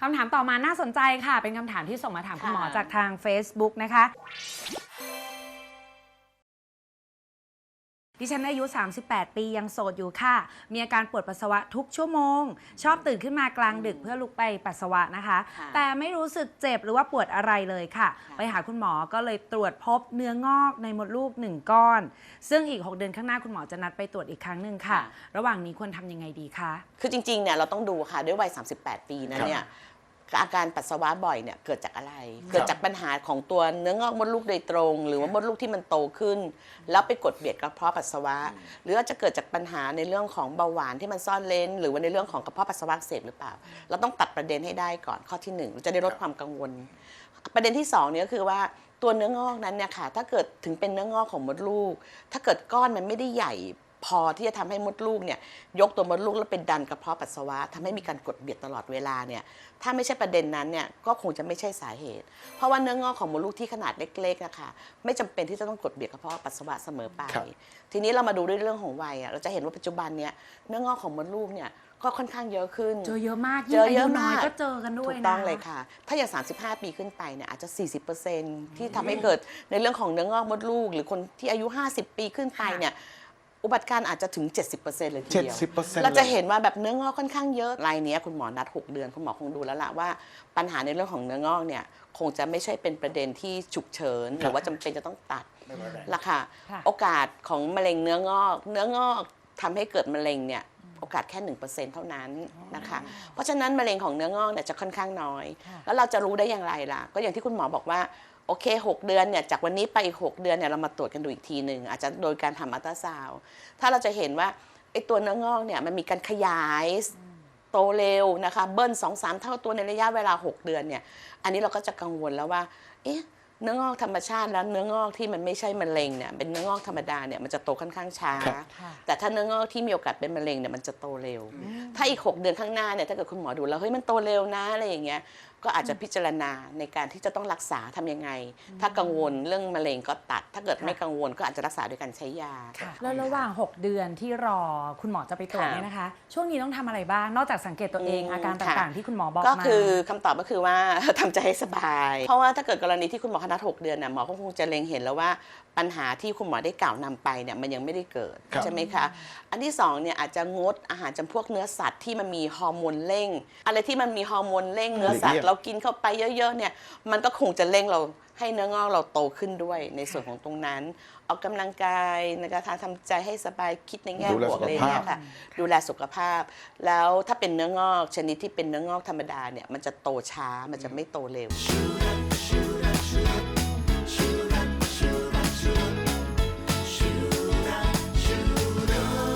คำถามต่อมาน่าสนใจค่ะ เป็นคำถามที่ส่งมาถามคุณหมอค่ะ จากทาง Facebook นะคะ ดิฉันอายุ 38 ปียังโสดอยู่ค่ะ มีอาการปวดปัสสาวะทุกชั่วโมง ชอบตื่นขึ้นมากลางดึกเพื่อลุกไปปัสสาวะนะคะ ค่ะแต่ไม่รู้สึกเจ็บหรือว่าปวดอะไรเลยค่ะ ค่ะ ไปหาคุณหมอก็เลยตรวจพบเนื้องอกในมดลูกหนึ่งก้อน ซึ่งอีก 6 เดือนข้างหน้าคุณหมอจะนัดไปตรวจอีกครั้งหนึ่งค่ะ ระหว่างนี้ควรทำยังไงดีคะ คือจริงๆ เนี่ยเราต้องดูค่ะด้วยวัย 38 ปีนะเนี่ย อาการปัสสาวะบ่อยเนี่ยเกิดจากอะไร เกิดจากปัญหาของตัวเนื้องอกมดลูกโดยตรง หรือว่ามดลูกที่มันโตขึ้น แล้วไปกดเบียดกระเพาะปัสสาวะ หรืออาจจะเกิดจากปัญหาในเรื่องของเบาหวานที่มันซ่อนเลนหรือว่าในเรื่องของกระเพาะปัสสาวะอักเสพหรือเปล่า เราต้องตัดประเด็นให้ได้ก่อนข้อที่หนึ่งเราจะได้ลดความกังวล ประเด็นที่สองเนี่ยก็คือว่าตัวเนื้องอกนั้นเนี่ยค่ะถ้าเกิดถึงเป็นเนื้องอกของมดลูก ถ้าเกิดก้อนมันไม่ได้ใหญ่ พอที่จะทำให้มดลูกเนี่ยยกตัวมดลูกแล้วเป็นดันกระเพาะปัสสาวะทำให้มีการกดเบียดตลอดเวลาเนี่ยถ้าไม่ใช่ประเด็นนั้นเนี่ยก็คงจะไม่ใช่สาเหตุ เพราะว่าเนื้องอกของมดลูกที่ขนาดเล็กๆนะคะไม่จำเป็นที่จะต้องกดเบียดกระเพาะปัสสาวะเสมอไปครับทีนี้เรามาดูด้วยเรื่องของวัยอะเราจะเห็นว่าปัจจุบันเนี่ยเนื้องอกของมดลูกเนี่ยก็ค่อนข้างเยอะขึ้น เจอเยอะมากเจยิ่งออาเยยุอะน้อยมากก็เจอกันด้วยถูนะกต้องเลยค่ะ ถ้าอย่าง 35 ปีขึ้นไปเนี่ยอาจจะ 40%ที่ทำให้เกิดในเรื่องของเนื้องอกมดลูก หรือคนที่อายุ 50 ปีขึ้นไปเนี่ย อุบัติการณ์อาจจะถึง 70%เลยทีเดียว 70%เราจะเห็นว่าแบบเนื้องอกค่อนข้างเยอะรายเนี้ยคุณหมอนัด 6 เดือน คุณหมอคงดูแล้วล่ะว่าปัญหาในเรื่องของเนื้องอกเนี่ยคงจะไม่ใช่เป็นประเด็นที่ฉุกเฉิน หรือว่าจำเป็นจะต้องตัดไม่เป็นไรละค่ะค่ะ โอกาสของมะเร็งเนื้องอก เนื้องอกทำให้เกิดมะเร็งเนี่ยโอกาสแค่หนึ่งเปอร์เซ็นเท่านั้นนะคะ เพราะฉะนั้นมะเร็งของเนื้องอกเนี่ยจะค่อนข้างน้อยค่ะแล้วเราจะรู้ได้อย่างไรล่ะ ก็อย่างที่คุณหมอบอกว่า โอเค 6 เดือนเนี่ยจากวันนี้ไปอีก 6 เดือนเนี่ยเรามาตรวจกันดูอีกทีหนึ่งอาจจะโดยการทำอัลตราซาวด์ถ้าเราจะเห็นว่าไอ้ตัวเนื้องอกเนี่ยมันมีการขยายโตเร็วนะคะเบิ้ลสองสามเท่าตัวในระยะเวลา 6 เดือนเนี่ยอันนี้เราก็จะกังวลแล้วว่าเอ๊ะเนื้องอกธรรมชาติแล้วเนื้องอกที่มันไม่ใช่มะเร็งเนี่ยเป็นเนื้องอกธรรมดาเนี่ยมันจะโตค่อนข้างช้าครับค่ะแต่ถ้าเนื้องอกที่มีโอกาสเป็นมะเร็งเนี่ยมันจะโตเร็ว ถ้าอีก 6 เดือนข้างหน้าเนี่ยถ้าเกิดคุณหมอดูแล้วเฮ้ยมันโตเร็วนะอะไรอย่างเงี้ย ก็อาจจะพิจารณาในการที่จะต้องรักษาทำยังไง ถ้ากังวลเรื่องมะเร็งก็ตัด ถ้าเกิดค่ะไม่กังวลก็อาจจะรักษาด้วยการใช้ยาแล้วระหว่าง 6 เดือนที่รอคุณหมอจะไปตรวจค่ะเนี่ยนะคะ ช่วงนี้ต้องทำอะไรบ้าง นอกจากสังเกตตัวเองอืมอาการค่ะต่างๆที่คุณหมอบอกก็มาคือคำตอบก็คือว่าทำใจให้สบาย เพราะว่าถ้าเกิดกรณีที่คุณหมอคณะ6เดือนน่ะหมอก็คงจะเล็งเห็นแล้วว่าปัญหาที่คุณหมอได้กล่าวนำไปเนี่ยมันยังไม่ได้เกิดครับใช่ไหมคะอันที่สองเนี่ยอาจจะงดอาหารจำพวกเนื้อสัตว์ที่มันมีฮอร์โมนเร่งอะไรที่มันมีฮอร์โมนเร่งเนื้อสัตว์เรากินเข้าไปเยอะๆเนี่ยมันก็คงจะเร่งเราให้เนื้องอกเราโตขึ้นด้วยในส่วนของตรงนั้น ออกกำลังกายนะคะทำใจให้สบายคิดในแง่ดูแลบวกสุขเลยภาพเนี่ยค่ะดูแลสุขภาพ แล้วถ้าเป็นเนื้องอกชนิดที่เป็นเนื้องอกธรรมดาเนี่ยมันจะโตช้ามันจะไม่โตเร็ว Shoot